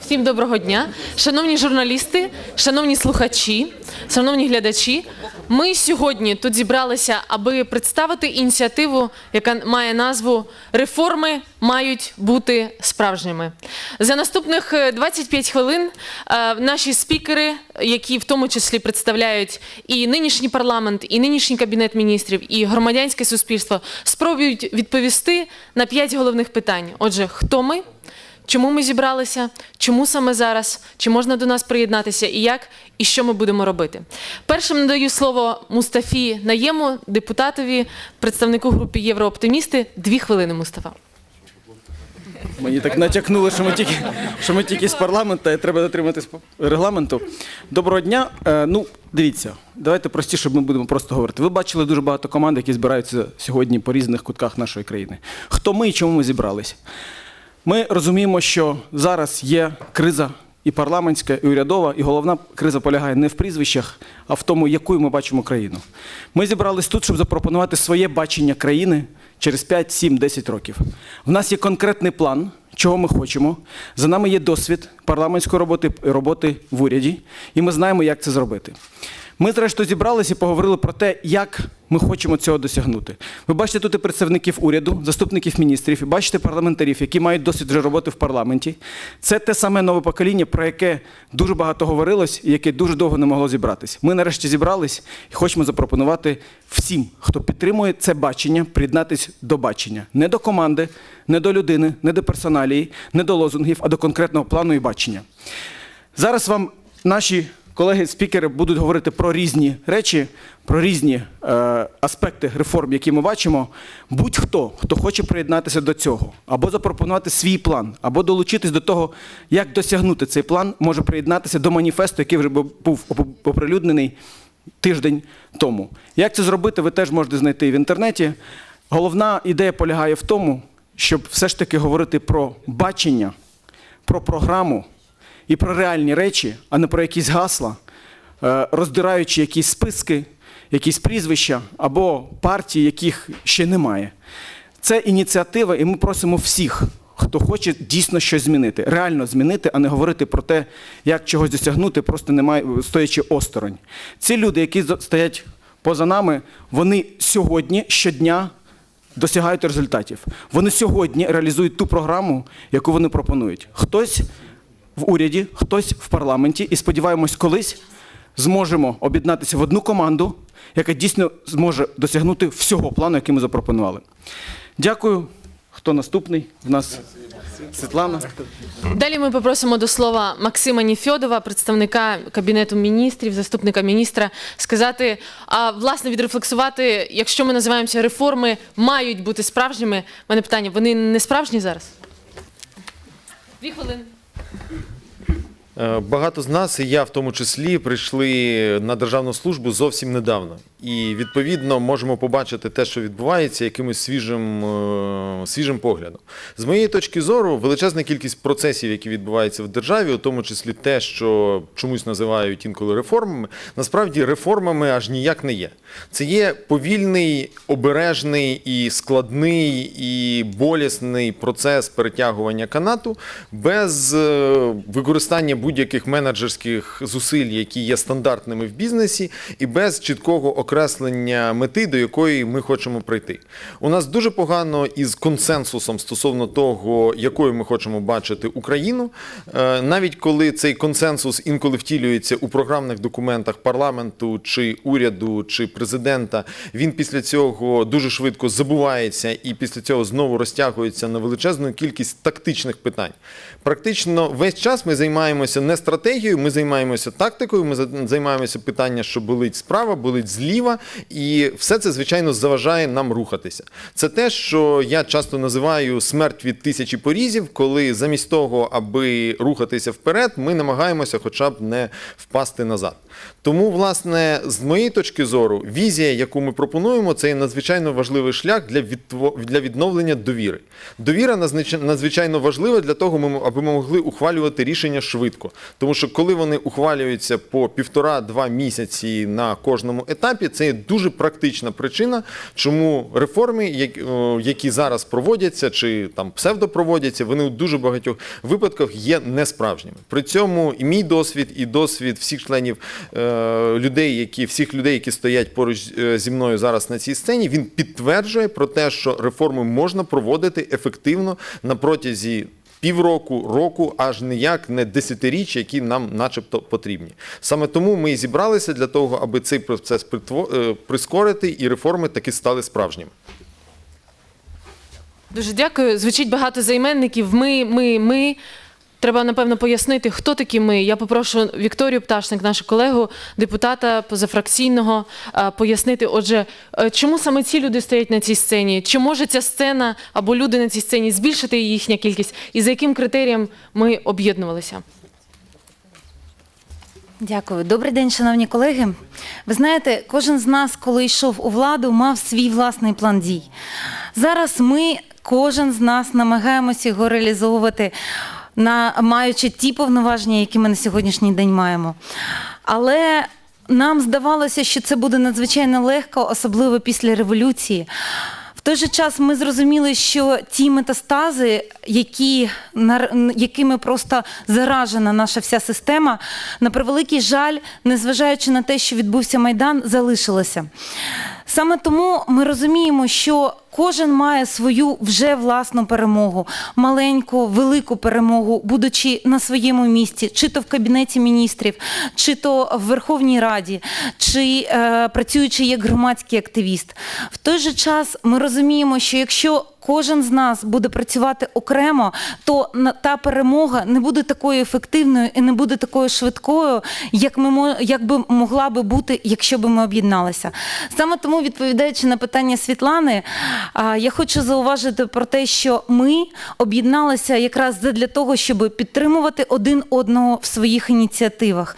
Всім доброго дня, шановні журналісти, шановні слухачі, шановні глядачі. Ми сьогодні тут зібралися, аби представити ініціативу, яка має назву Реформи мають бути справжніми. За наступних е, 25 хвилин е, наші спікери, які в тому числі представляють і нинішній парламент, і нинішній кабінет міністрів, і громадянське суспільство, спробують відповісти на п'ять головних питань. Отже, хто ми? Чому ми зібралися? Чому саме зараз? Чи можна до нас приєднатися? І як? І що ми будемо робити? Першим надаю слово Мустафі Наєму, депутатові, представнику групи Єврооптимісти. Дві хвилини, Мустафа. Мені так натякнули, що ми тільки, що ми тільки з парламенту, і треба дотриматись регламенту. Доброго дня. Е, ну, дивіться, давайте простіше ми будемо просто говорити. Ви бачили дуже багато команд, які збираються сьогодні по різних кутках нашої країни. Хто ми і чому ми зібрались? Ми розуміємо, що зараз є криза і парламентська, і урядова, і головна криза полягає не в прізвищах, а в тому, якою ми бачимо країну. Ми зібрались тут, щоб запропонувати своє бачення країни через 5, 7, 10 років. В нас є конкретний план, чого ми хочемо. За нами є досвід парламентської роботи, роботи в уряді, і ми знаємо, як це зробити. Ми, зрештою, зібралися і поговорили про те, як ми хочемо цього досягнути. Ви бачите тут і представників уряду, заступників міністрів, і бачите парламентарів, які мають досвід вже роботи в парламенті. Це те саме нове покоління, про яке дуже багато говорилось і яке дуже довго не могло зібратись. Ми нарешті зібрались і хочемо запропонувати всім, хто підтримує це бачення, приєднатись до бачення. Не до команди, не до людини, не до персоналії, не до лозунгів, а до конкретного плану і бачення. Зараз вам наші колеги-спікери будуть говорити про різні речі, про різні е, аспекти реформ, які ми бачимо. Будь-хто, хто хоче приєднатися до цього, або запропонувати свій план, або долучитись до того, як досягнути цей план, може приєднатися до маніфесту, який вже був оприлюднений тиждень тому. Як це зробити, ви теж можете знайти в інтернеті. Головна ідея полягає в тому, щоб все ж таки говорити про бачення, про програму і про реальні речі, а не про якісь гасла, е, роздираючи якісь списки, якісь прізвища або партії, яких ще немає. Це ініціатива, і ми просимо всіх, хто хоче дійсно щось змінити, реально змінити, а не говорити про те, як чогось досягнути, просто немає, стоячи осторонь. Ці люди, які стоять поза нами, вони сьогодні щодня досягають результатів. Вони сьогодні реалізують ту програму, яку вони пропонують. Хтось в уряді, хтось в парламенті, і сподіваємось, колись зможемо об'єднатися в одну команду, яка дійсно зможе досягнути всього плану, який ми запропонували. Дякую. Хто наступний? В нас Світлана. Далі ми попросимо до слова Максима Ніфьодова, представника кабінету міністрів, заступника міністра, сказати, а власне відрефлексувати, якщо ми називаємося реформи, мають бути справжніми. У мене питання: вони не справжні зараз? Дві хвилини. Е, Багато з нас, і я в тому числі, прийшли на державну службу зовсім недавно. І відповідно можемо побачити те, що відбувається, якимось свіжим, е, свіжим поглядом. З моєї точки зору, величезна кількість процесів, які відбуваються в державі, у тому числі те, що чомусь називають інколи реформами, насправді реформами аж ніяк не є. Це є повільний, обережний і складний і болісний процес перетягування канату без е, використання будь-яких менеджерських зусиль, які є стандартними в бізнесі, і без чіткого окреслення мети, до якої ми хочемо прийти. У нас дуже погано із консенсусом стосовно того, якою ми хочемо бачити Україну. Е, Навіть коли цей консенсус інколи втілюється у програмних документах парламенту чи уряду чи президента, він після цього дуже швидко забувається і після цього знову розтягується на величезну кількість тактичних питань. Практично весь час ми займаємося не стратегією, ми займаємося тактикою, ми за- займаємося питання, що болить справа, болить зліва, і все це, звичайно, заважає нам рухатися. Це те, що я часто називаю смерть від тисячі порізів, коли замість того, аби рухатися вперед, ми намагаємося хоча б не впасти назад. Тому, власне, з моєї точки зору, візія, яку ми пропонуємо, це є надзвичайно важливий шлях для для відновлення довіри. Довіра надзвич- надзвичайно важлива для того, аби ми могли ухвалювати рішення швидко. Тому що коли вони ухвалюються по півтора-два місяці на кожному етапі, це є дуже практична причина, чому реформи, які зараз проводяться чи там псевдопроводяться, вони у дуже багатьох випадках є несправжніми. При цьому і мій досвід, і досвід всіх членів людей, які всіх людей, які стоять поруч е, зі мною зараз на цій сцені, він підтверджує про те, що реформи можна проводити ефективно на протязі. Півроку, року, аж ніяк не десятиріч, які нам начебто потрібні. Саме тому ми і зібралися для того, аби цей процес е, прискорити, і реформи таки стали справжніми. Дуже дякую. Звучить багато займенників. Ми, ми, ми. Треба напевно пояснити, хто такі ми. Я попрошу Вікторію Пташник, нашу колегу, депутата позафракційного, е, пояснити. Отже, е, чому саме ці люди стоять на цій сцені? Чи може ця сцена або люди на цій сцені збільшити їхня кількість? І за яким критерієм ми об'єднувалися? Дякую. Добрий день, шановні колеги. Ви знаєте, кожен з нас, коли йшов у владу, мав свій власний план дій. Зараз ми, кожен з нас, намагаємося його реалізовувати, на, маючи ті повноваження, які ми на сьогоднішній день маємо. Але нам здавалося, що це буде надзвичайно легко, особливо після революції. В той же час ми зрозуміли, що ті метастази, які, якими просто заражена наша вся система, на превеликий жаль, незважаючи на те, що відбувся Майдан, залишилися. Саме тому ми розуміємо, що кожен має свою вже власну перемогу, маленьку, велику перемогу, будучи на своєму місці, чи то в кабінеті міністрів, чи то в Верховній Раді, чи е, працюючи як громадський активіст. В той же час ми розуміємо, що якщо кожен з нас буде працювати окремо, то та перемога не буде такою ефективною і не буде такою швидкою, як ми як би могла би бути, якщо б ми об'єдналися. Саме тому, відповідаючи на питання Світлани, я хочу зауважити про те, що ми об'єдналися якраз для того, щоб підтримувати один одного в своїх ініціативах.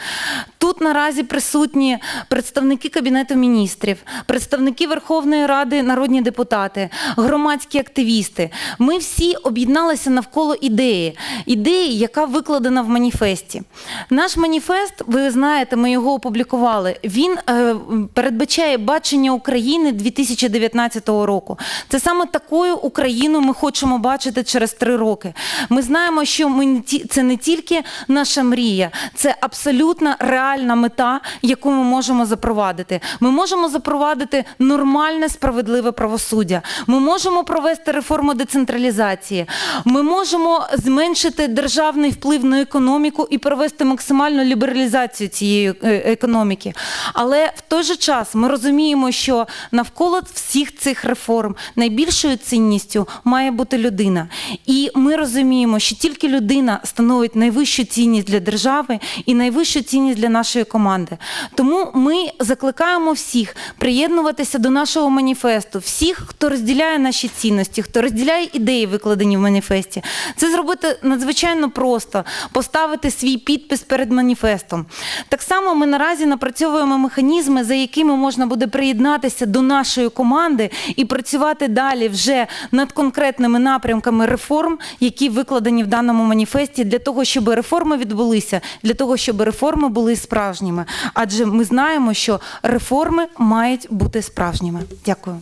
Тут наразі присутні представники Кабінету міністрів, представники Верховної Ради, народні депутати, громадські активісти. Ми всі об'єдналися навколо ідеї, ідеї, яка викладена в маніфесті. Наш маніфест, ви знаєте, ми його опублікували. Він е, передбачає бачення України 2019 року. Це саме такою Україну ми хочемо бачити через три роки. Ми знаємо, що ми це не тільки наша мрія, це абсолютно реальна мета, яку ми можемо запровадити. Ми можемо запровадити нормальне справедливе правосуддя. Ми можемо провести реформу децентралізації. Ми можемо зменшити державний вплив на економіку і провести максимальну лібералізацію цієї е, економіки. Але в той же час ми розуміємо, що навколо всіх цих реформ найбільшою цінністю має бути людина. І ми розуміємо, що тільки людина становить найвищу цінність для держави і найвищу цінність для нашої команди. Тому ми закликаємо всіх приєднуватися до нашого маніфесту, всіх, хто розділяє наші цінності, хто розділяє ідеї, викладені в маніфесті. Це зробити надзвичайно просто, поставити свій підпис перед маніфестом. Так само ми наразі напрацьовуємо механізми, за якими можна буде приєднатися до нашої команди і працювати далі вже над конкретними напрямками реформ, які викладені в даному маніфесті, для того, щоб реформи відбулися, для того, щоб реформи були справжніми. Адже ми знаємо, що реформи мають бути справжніми. Дякую.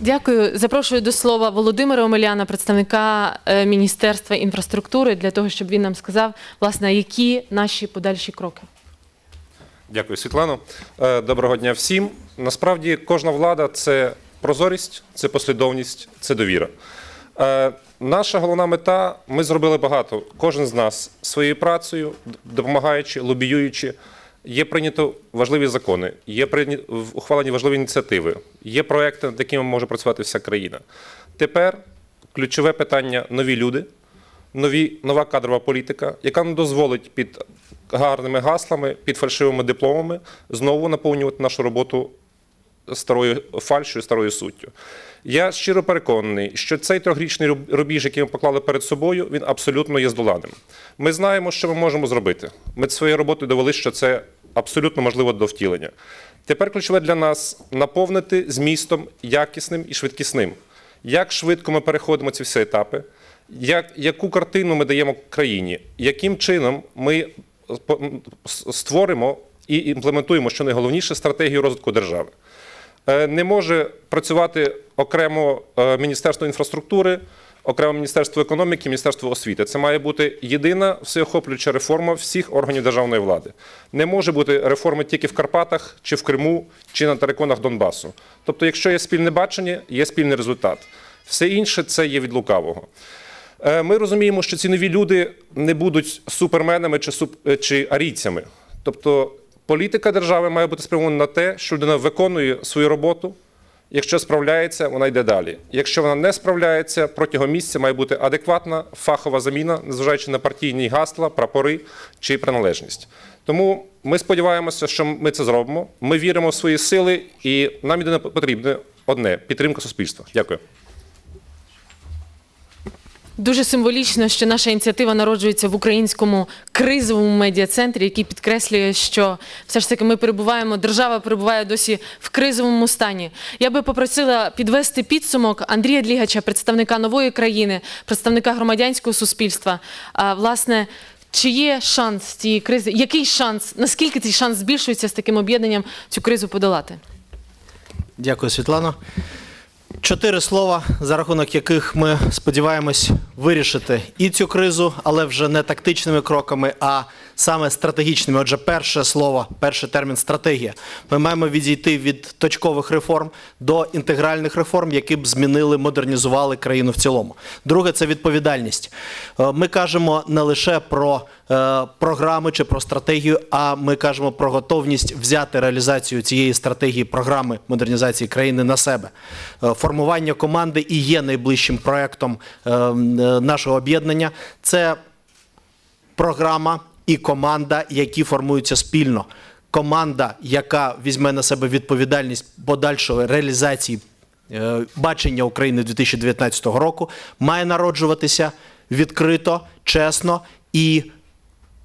Дякую. Запрошую до слова Володимира Омеляна, представника е, Міністерства інфраструктури, для того, щоб він нам сказав, власне, які наші подальші кроки. Дякую, Світлано. Е, Доброго дня всім. Насправді, кожна влада це прозорість, це послідовність, це довіра. Е, Наша головна мета ми зробили багато. Кожен з нас своєю працею, допомагаючи, лобіюючи. Є прийнято важливі закони, є ухвалені важливі ініціативи, є проекти, над якими може працювати вся країна. Тепер ключове питання нові люди, нові, нова кадрова політика, яка не дозволить під гарними гаслами, під фальшивими дипломами знову наповнювати нашу роботу старою фальшою, старою суттю. Я щиро переконаний, що цей трьохрічний рубіж, який ми поклали перед собою, він абсолютно є здоланим. Ми знаємо, що ми можемо зробити. Ми своєю роботою довели, що це абсолютно можливо до втілення. Тепер ключове для нас наповнити змістом якісним і швидкісним. Як швидко ми переходимо ці всі етапи, як, яку картину ми даємо країні, яким чином ми створимо і імплементуємо, що найголовніше, стратегію розвитку держави. Е, Не може працювати окремо е, Міністерство інфраструктури, окремо Міністерство економіки, Міністерство освіти. Це має бути єдина всеохоплююча реформа всіх органів державної влади. Не може бути реформи тільки в Карпатах, чи в Криму, чи на териконах Донбасу. Тобто, якщо є спільне бачення, є спільний результат. Все інше це є від лукавого. Е, Ми розуміємо, що ці нові люди не будуть суперменами чи, суп... е, чи арійцями. Тобто політика держави має бути спрямована на те, що людина виконує свою роботу. Якщо справляється, вона йде далі. Якщо вона не справляється, протягом місяця має бути адекватна фахова заміна, незважаючи на партійні гасла, прапори чи приналежність. Тому ми сподіваємося, що ми це зробимо. Ми віримо в свої сили, і нам єдине потрібне одне підтримка суспільства. Дякую. Дуже символічно, що наша ініціатива народжується в українському кризовому медіа-центрі, який підкреслює, що все ж таки ми перебуваємо, держава перебуває досі в кризовому стані. Я би попросила підвести підсумок Андрія Длігача, представника нової країни, представника громадянського суспільства. А, власне, чи є шанс цієї кризи? Який шанс? Наскільки цей шанс збільшується з таким об'єднанням цю кризу подолати? Дякую, Світлано. Чотири слова, за рахунок яких ми сподіваємось вирішити і цю кризу, але вже не тактичними кроками, а саме стратегічними. Отже, перше слово, перший термін стратегія. Ми маємо відійти від точкових реформ до інтегральних реформ, які б змінили, модернізували країну в цілому. Друге це відповідальність. Е, Ми кажемо не лише про е, програми чи про стратегію, а ми кажемо про готовність взяти реалізацію цієї стратегії програми модернізації країни на себе. Е, Формування команди і є найближчим проектом е, м, е, нашого об'єднання. Це програма і команда, які формуються спільно. Команда, яка візьме на себе відповідальність подальшої реалізації е, бачення України 2019 року, має народжуватися відкрито, чесно і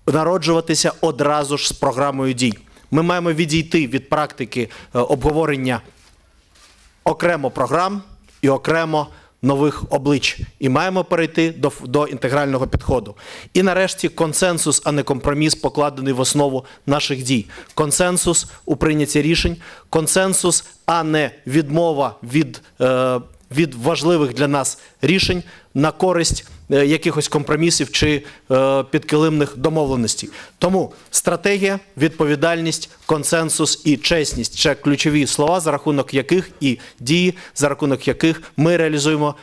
народжуватися одразу ж з програмою дій. Ми маємо відійти від практики е, обговорення окремо програм і окремо нових облич. І маємо перейти до, до інтегрального підходу. І нарешті консенсус, а не компроміс, покладений в основу наших дій. Консенсус у прийнятті рішень, консенсус, а не відмова від, е, від важливих для нас рішень на користь якихось компромісів чи е, підкилимних домовленостей. Тому стратегія, відповідальність, консенсус і чесність це ключові слова, за рахунок яких і дії, за рахунок яких ми реалізуємо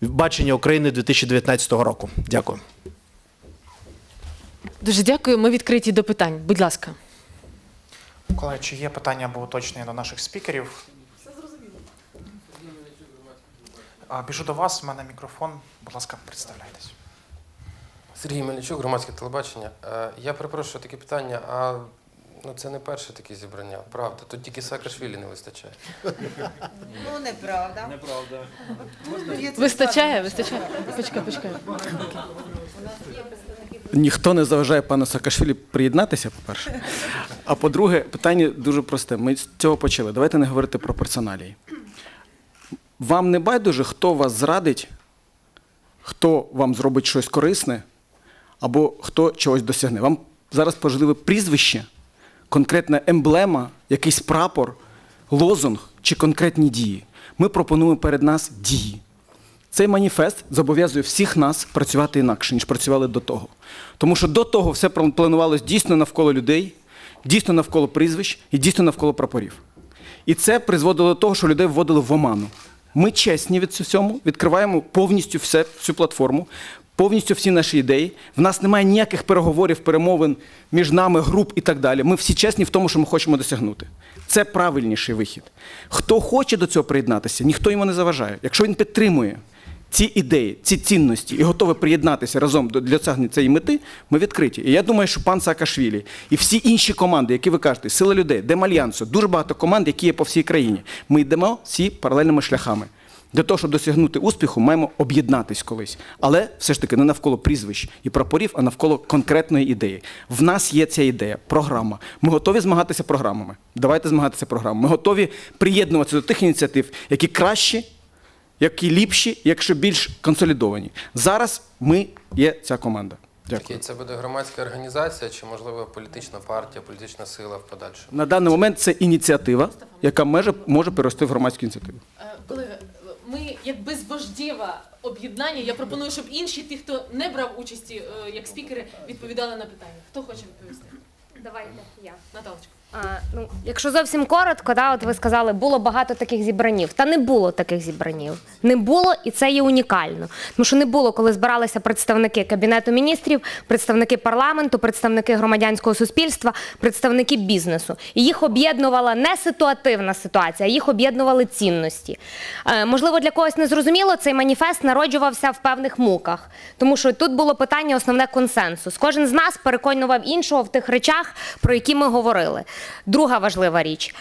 бачення України 2019 року. Дякую. Дуже дякую. Ми відкриті до питань. Будь ласка. Колеги, чи є питання або уточнення до наших спікерів? Все зрозуміло. Біжу до вас, в мене мікрофон. Будь ласка, представляйтесь. Сергій Мельничук, громадське телебачення. Е, Я перепрошую таке питання, а ну, це не перше таке зібрання, правда. Тут тільки Саакашвілі не вистачає. Ну, неправда. Вистачає? Вистачає? Почекай, почекай. Ніхто не заважає пану Саакашвілі приєднатися, по-перше. А по-друге, питання дуже просте. Ми з цього почали. Давайте не говорити про персоналії. Вам не байдуже, хто вас зрадить, хто вам зробить щось корисне, або хто чогось досягне. Вам зараз важливе прізвище, конкретна емблема, якийсь прапор, лозунг чи конкретні дії. Ми пропонуємо перед нас дії. Цей маніфест зобов'язує всіх нас працювати інакше, ніж працювали до того. Тому що до того все планувалось дійсно навколо людей, дійсно навколо прізвищ і дійсно навколо прапорів. І це призводило до того, що людей вводили в оману. Ми чесні від цьому, відкриваємо повністю все, всю платформу, повністю всі наші ідеї. В нас немає ніяких переговорів, перемовин між нами, груп і так далі. Ми всі чесні в тому, що ми хочемо досягнути. Це правильніший вихід. Хто хоче до цього приєднатися, ніхто йому не заважає. Якщо він підтримує ці ідеї, ці цінності і готові приєднатися разом для досягнення цієї мети, ми відкриті. І я думаю, що пан Саакашвілі і всі інші команди, які ви кажете, Сила людей, Демальянсо, дуже багато команд, які є по всій країні. Ми йдемо всі паралельними шляхами. Для того, щоб досягнути успіху, маємо об'єднатись колись. Але все ж таки не навколо прізвищ і прапорів, а навколо конкретної ідеї. В нас є ця ідея, програма. Ми готові змагатися програмами. Давайте змагатися програмами. Ми готові приєднуватися до тих ініціатив, які кращі, які ліпші, якщо більш консолідовані. Зараз ми є ця команда. Дякую. Це буде громадська організація чи, можливо, політична партія, політична сила в подальшому? На даний момент це ініціатива, яка може, може перерости в громадську ініціативу. Е, Колеги, ми як безвождєве об'єднання. Я пропоную, щоб інші, ті, хто не брав участі е, як спікери, відповідали на питання. Хто хоче відповісти? Давайте я. Наталочка. А, ну, якщо зовсім коротко, да, от ви сказали, було багато таких зібранів. Та не було таких зібранів. Не було, і це є унікально. Тому що не було, коли збиралися представники Кабінету міністрів, представники парламенту, представники громадянського суспільства, представники бізнесу. І їх об'єднувала не ситуативна ситуація, їх об'єднували цінності. Е, можливо, для когось не зрозуміло, цей маніфест народжувався в певних муках. Тому що тут було питання основне консенсус. Кожен з нас переконував іншого в тих речах, про які ми говорили. Друга важлива річ.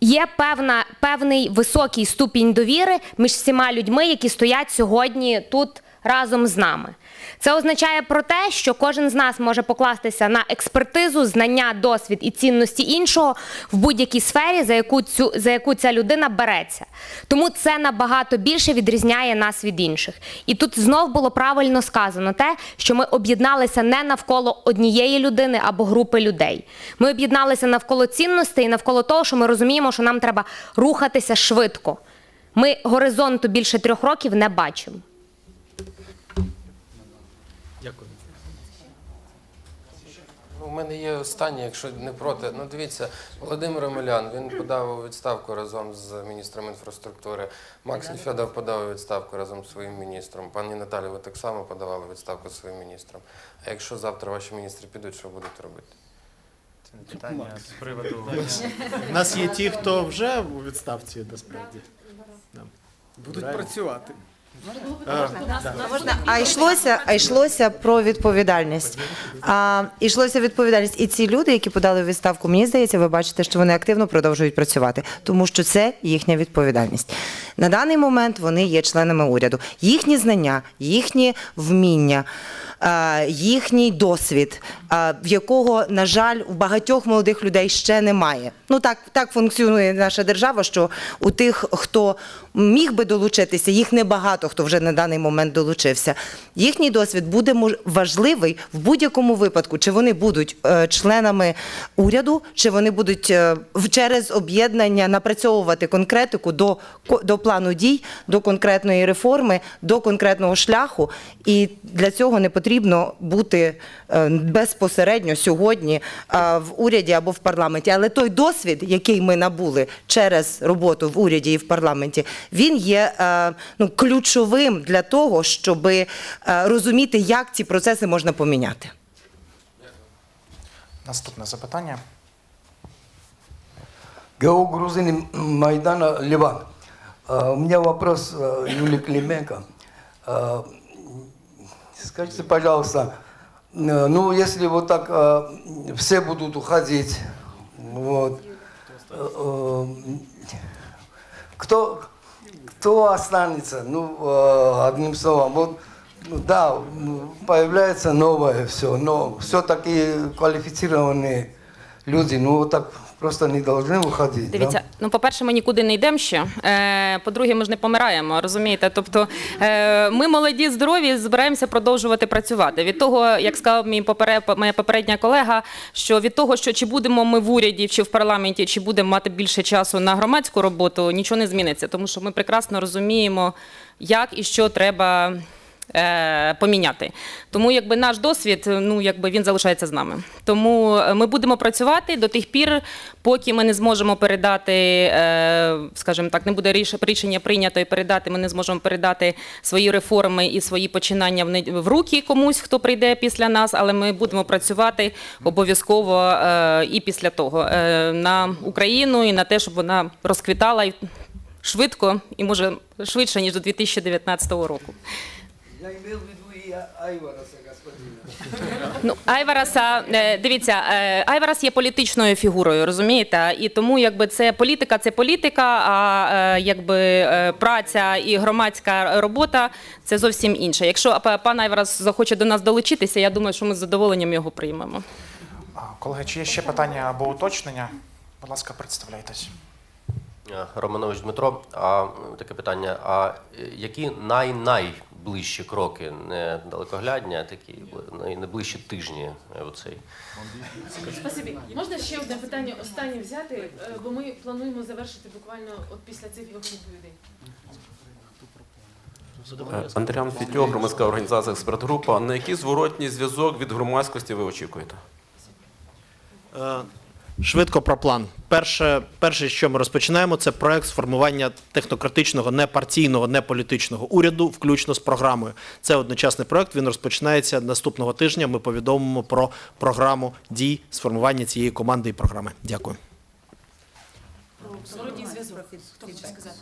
Є певна, певний високий ступінь довіри між всіма людьми, які стоять сьогодні тут разом з нами. Це означає про те, що кожен з нас може покластися на експертизу, знання, досвід і цінності іншого в будь-якій сфері, за яку, цю, за яку ця людина береться. Тому це набагато більше відрізняє нас від інших. І тут знов було правильно сказано те, що ми об'єдналися не навколо однієї людини або групи людей. Ми об'єдналися навколо цінностей і навколо того, що ми розуміємо, що нам треба рухатися швидко. Ми горизонту більше трьох років не бачимо. Дякую. Ну, у мене є останнє, якщо не проти. Ну, дивіться, Володимир Омелян, він подав у відставку разом з міністром інфраструктури. Макс Нефедов подав у відставку разом з своїм міністром. Пані Наталі, ви так само подавали відставку зі своїм міністром. А якщо завтра ваші міністри підуть, що будете робити? Питання з приводу. У нас є ті, хто вже у відставці насправді. Да. Будуть працювати. А йшлося, а йшлося про відповідальність. А, відповідальність. І ці люди, які подали відставку, мені здається, ви бачите, що вони активно продовжують працювати, тому що це їхня відповідальність. На даний момент вони є членами уряду. Їхні знання, їхні вміння. Їхній досвід, в якого, на жаль, у багатьох молодих людей ще немає. Ну так, так функціонує наша держава, що у тих, хто міг би долучитися, їх небагато, хто вже на даний момент долучився. Їхній досвід буде важливий в будь-якому випадку, чи вони будуть е, членами уряду, чи вони будуть е, через об'єднання напрацьовувати конкретику до, до плану дій, до конкретної реформи, до конкретного шляху. І для цього не потрібно бути е, безпосередньо сьогодні в уряді або в парламенті. Але той досвід, який ми набули через роботу в уряді і в парламенті, він є е, ну, ключовим для того, щоб розуміти, як ці процеси можна поміняти. Наступне запитання. ГО Грузин Майдана Ливан. А, У меня вопрос э, Юлии Клименко. А, Скажите, пожалуйста, э, ну если вот так э, все будут уходить, вот, э, э, кто, кто останется? Ну, э, одним словом, вот, ну, да, появляется новое все, но все-таки квалифицированные люди, ну вот так просто не должны уходить. да? Ну по-перше, ми нікуди не йдемо ще. Е, по-друге, ми ж не помираємо, розумієте? Тобто е, ми молоді, здорові, збираємося продовжувати працювати. Від того, як сказав мій попере, моя попередня колега, що від того, що чи будемо ми в уряді чи в парламенті, чи будемо мати більше часу на громадську роботу, нічого не зміниться, тому що ми прекрасно розуміємо, як і що треба. Е, Поміняти, тому якби наш досвід, ну якби він залишається з нами. Тому е, ми будемо працювати до тих пір, поки ми не зможемо передати, е, скажімо так, не буде ріш- рішення прийнято і передати. Ми не зможемо передати свої реформи і свої починання в руки комусь, хто прийде після нас. Але ми будемо працювати обов'язково е, і після того е, на Україну і на те, щоб вона розквітала швидко і може швидше ніж до 2019 року. Я имел в виду и Айвараса, господина. Ну, Айвараса, е, дивіться, е, Айварас є політичною фігурою, розумієте? І тому якби це політика, це політика, а е, якби праця і громадська робота це зовсім інше. Якщо пан Айварас захоче до нас долучитися, я думаю, що ми з задоволенням його приймемо. Колеги, чи є ще питання або уточнення? Будь ласка, представляйтесь. Романович Дмитро, а таке питання: а які най-найближчі кроки, не далекоглядні, а такі найближчі тижні е, оцей? Спасибі. Можна ще одне питання останнє взяти, Е, бо ми плануємо завершити буквально от після цих двох відповідей. Андріан Фітьо, громадська організація експертгрупа. На який зворотній зв'язок від громадськості ви очікуєте? Швидко про план. Перше, перше, що ми розпочинаємо, це проект сформування технократичного, непартійного, неполітичного уряду, включно з програмою. Це одночасний проект. Він розпочинається наступного тижня. Ми повідомимо про програму дій сформування цієї команди і програми. Дякую. Зворотній зв'язок. Хто хоче сказати?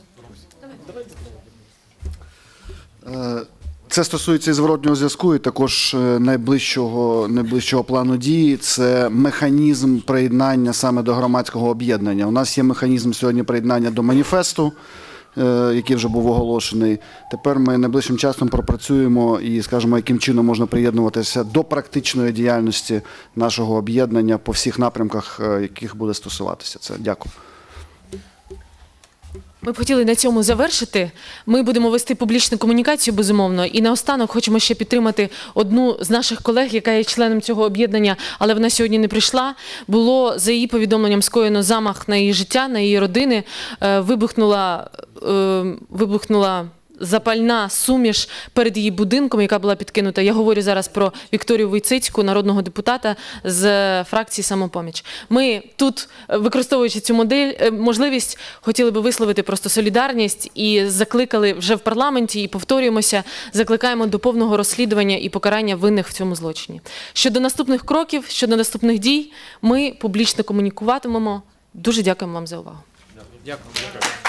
Це стосується і зворотнього зв'язку, і також е, найближчого, найближчого плану дії. Це механізм приєднання саме до громадського об'єднання. У нас є механізм сьогодні приєднання до маніфесту, е, який вже був оголошений. Тепер ми найближчим часом пропрацюємо і скажемо, яким чином можна приєднуватися до практичної діяльності нашого об'єднання по всіх напрямках, е, яких буде стосуватися це. Дякую. Ми б хотіли на цьому завершити. Ми будемо вести публічну комунікацію, безумовно. І наостанок хочемо ще підтримати одну з наших колег, яка є членом цього об'єднання, але вона сьогодні не прийшла. Було за її повідомленням скоєно замах на її життя, на її родини. Е, Вибухнула, е, вибухнула запальна суміш перед її будинком, яка була підкинута. Я говорю зараз про Вікторію Войцицьку, народного депутата з фракції Самопоміч. Ми тут, е, використовуючи цю модель, е, можливість, хотіли би висловити просто солідарність і закликали вже в парламенті і повторюємося, закликаємо до повного розслідування і покарання винних в цьому злочині. Щодо наступних кроків, щодо наступних дій, ми публічно комунікуватимемо. Дуже дякуємо вам за увагу. Дякую.